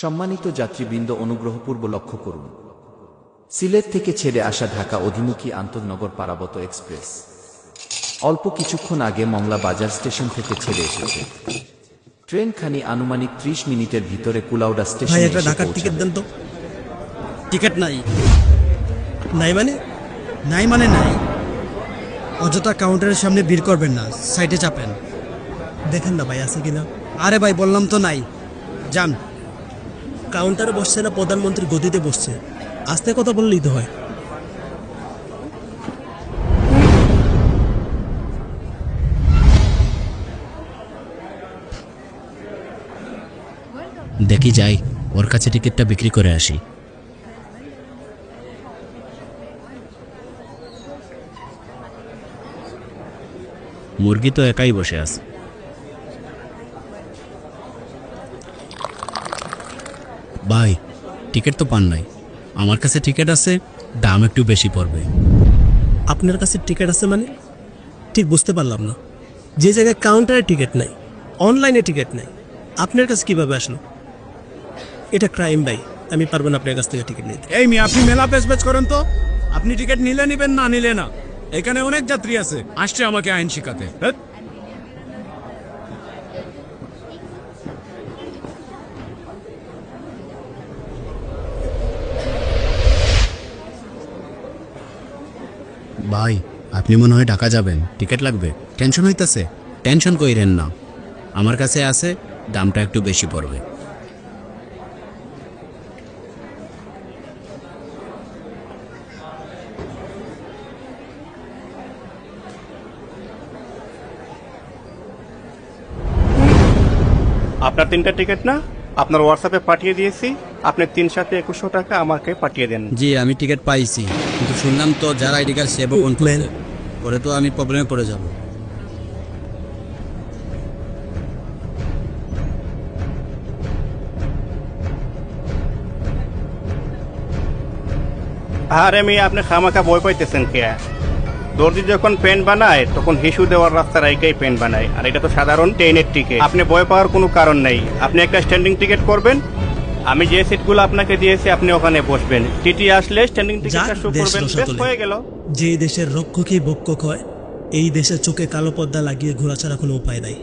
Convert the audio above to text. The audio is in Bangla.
সম্মানিত যাত্রীবৃন্দ অনুগ্রহপূর্ব লক্ষ্য করুন। সিলেট থেকে ছেড়ে আসা ঢাকা অধিমুখী আন্তর্নগর পারাবত এক্সপ্রেস। অল্প কিছুক্ষণ আগে মংলা বাজার স্টেশন থেকে ছেড়ে এসেছে। ট্রেনখানি আনুমানিক ত্রিশ মিনিটের ভিতরে কুলাউডা স্টেশনে ঢাকার টিকিট দেন তো। টিকিট নাই। নাই মানে? নাই মানে নাই। অযথা কাউন্টারের সামনে ভিড় করবেন না সাইডে চাপেন। দেখেন না ভাই আছে কিনা? আরে ভাই বললাম তো নাই। যান। কাউন্টারে বসছে না, প্রধানমন্ত্রী গদিতে বসছে। আস্তে কথা বললেই তো হয়। দেখি যাই, ওর কাছে টিকিটটা বিক্রি করে আসি। মুরগি তো একাই বসে আছে। ভাই টিকিট তো পান নাই। আমার কাছে টিকিট আছে দাম একটু বেশি পড়বে। আপনার কাছে টিকিট আছে মানে? ঠিক বুঝতে পারলাম না। যে জায়গায় কাউন্টারে টিকিট নাই অনলাইনে টিকিট নাই আপনার কাছে কীভাবে আসলো? এটা ক্রাইম ভাই আমি পারব না আপনার কাছ থেকে টিকিট নিতে। এই মি আপনি মেলা পেচ পেচ করেন তো? আপনি টিকিট নিলে নিবেন না নিলে না। এখানে অনেক যাত্রী আছে। আসছে আমাকে আইন শিখাতে। হ্যাঁ? ভাই, আপনি মনে হয় ঢাকা যাবেন। টিকিট লাগবে। টেনশন হইতাছে। টেনশন কইরেন না। আমার কাছে আছে, দামটা একটু বেশি পড়বে। আপনার তিনটা টিকিট না, আপনার হোয়াটসঅ্যাপে পাঠিয়ে দিয়েছি। আপনি তিন সাথে একুশশো টাকা আমাকে পাঠিয়ে দেন। জি আমি টিকিট পাইছি। কিন্তু শুনলাম তো যারা আইডি কার্ড সেভ পরে তো আমি প্রবলেমে পড়ে যাব। আরে মেয়ে আপনি খামাখা বই পাইতেছেন কে? দর্জি যখন পেন বানায় তখন হিসু দেওয়ার রাস্তার আইকাই পেন বানায়। আর এটা তো সাধারণ ট্রেনের টিকিট। আপনি বই পাওয়ার কোনো কারণ নেই। আপনি একটা স্ট্যান্ডিং টিকিট করবেন আমি যে সিটগুলো আপনাকে দিয়েছি আপনি ওখানে বসবেন। টিটি আসলে স্ট্যান্ডিং টিকিটটা শো করবেন বেশ হয়ে গেল। যে দেশের রক্ষকই বক্ষক হয় এই দেশে চোখে কালো পর্দা লাগিয়ে ঘোরাছাড়া কোনো উপায় নাই।